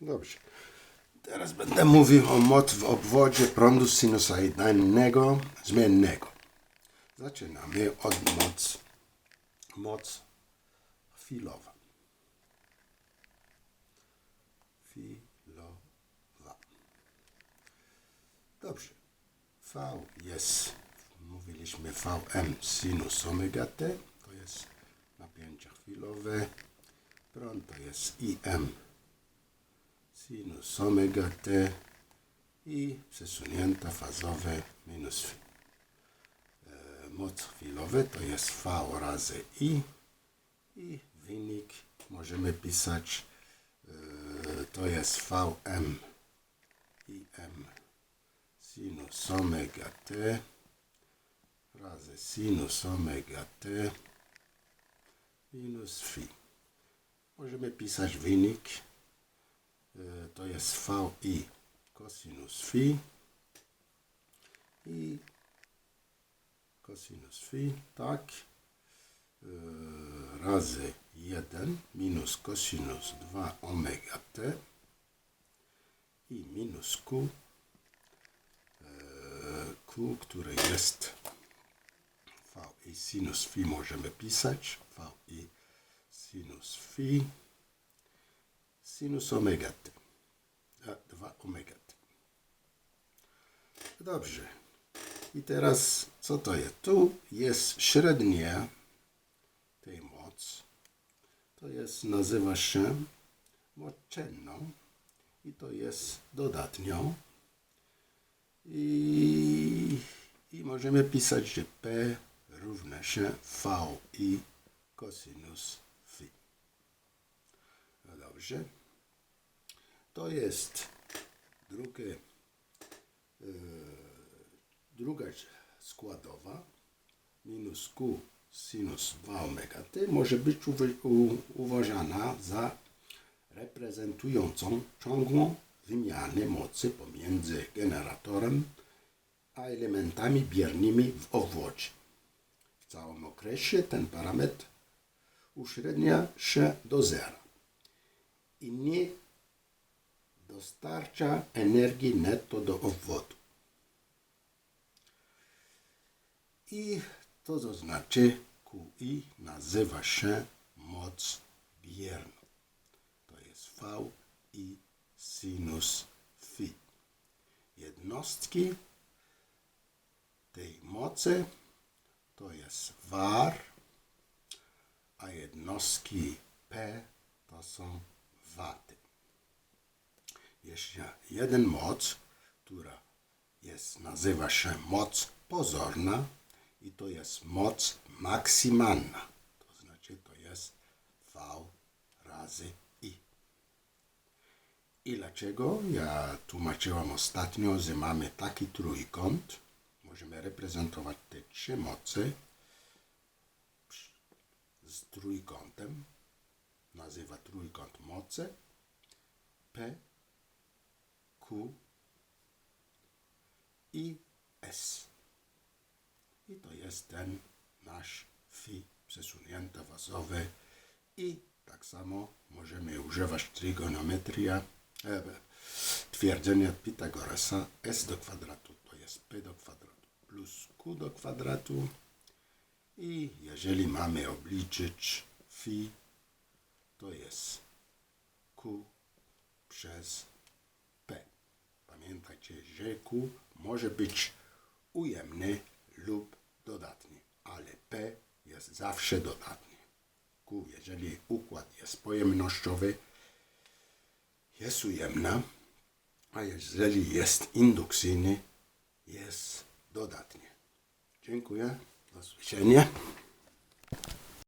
Dobrze. Teraz będę mówił o moc w obwodzie prądu sinusoidalnego zmiennego. Zaczynamy od moc, moc chwilowa. Chwilowa. Dobrze. V jest, mówiliśmy Vm sinus omega t, to jest napięcie chwilowe. Prąd to jest Im sinus omega t i przesunięte fazowe minus phi. E, Moc chwilowe to jest V razy I i wynik możemy pisać e, to jest Vm Im sinus omega t razy sinus omega t minus phi. Możemy pisać wynik to jest VI cosinus phi i cosinus phi, tak, e, razy 1 minus cosinus 2 omega t. I minus q, e, q, który jest VI sinus phi możemy pisać, VI sinus phi sinus omega t. A, 2 omega t. Dobrze. I teraz co to jest? Tu jest średnia tej moc. To jest, nazywa się moc czenną i to jest dodatnią. I, I możemy pisać, że P równa się V i cosinus phi. No dobrze. To jest drugie, e, druga składowa minus Q sinus 2 omega t może być uważana za reprezentującą ciągłą wymianę mocy pomiędzy generatorem a elementami biernymi w obwodzie. W całym okresie ten parametr uśrednia się do zera i nie dostarcza energii netto do obwodu. I to to znaczy QI nazywa się moc bierna. To jest V i sinus phi. Jednostki tej mocy to jest var, a jednostki P to są waty. Jeszcze jeden moc, która jest, nazywa się moc pozorna i to jest moc maksymalna. To znaczy to jest V razy I. I dlaczego? Ja tłumaczyłam ostatnio, że mamy taki trójkąt. Możemy reprezentować te trzy mocy z trójkątem. Nazywa trójkąt mocy. P, Q i S. I to jest ten nasz fi przesunięte wazowe. I tak samo możemy używać trygonometria, e, twierdzenia Pitagorasa s do kwadratu to jest p do kwadratu plus q do kwadratu. I jeżeli mamy obliczyć fi, to jest q przez p. Pamiętajcie, że q może być ujemny lub dodatni, ale p jest zawsze dodatni. Q, jeżeli układ jest pojemnościowy, jest ujemna, a jeżeli jest indukcyjny, jest dodatnie. Dziękuję. Do usłyszenia.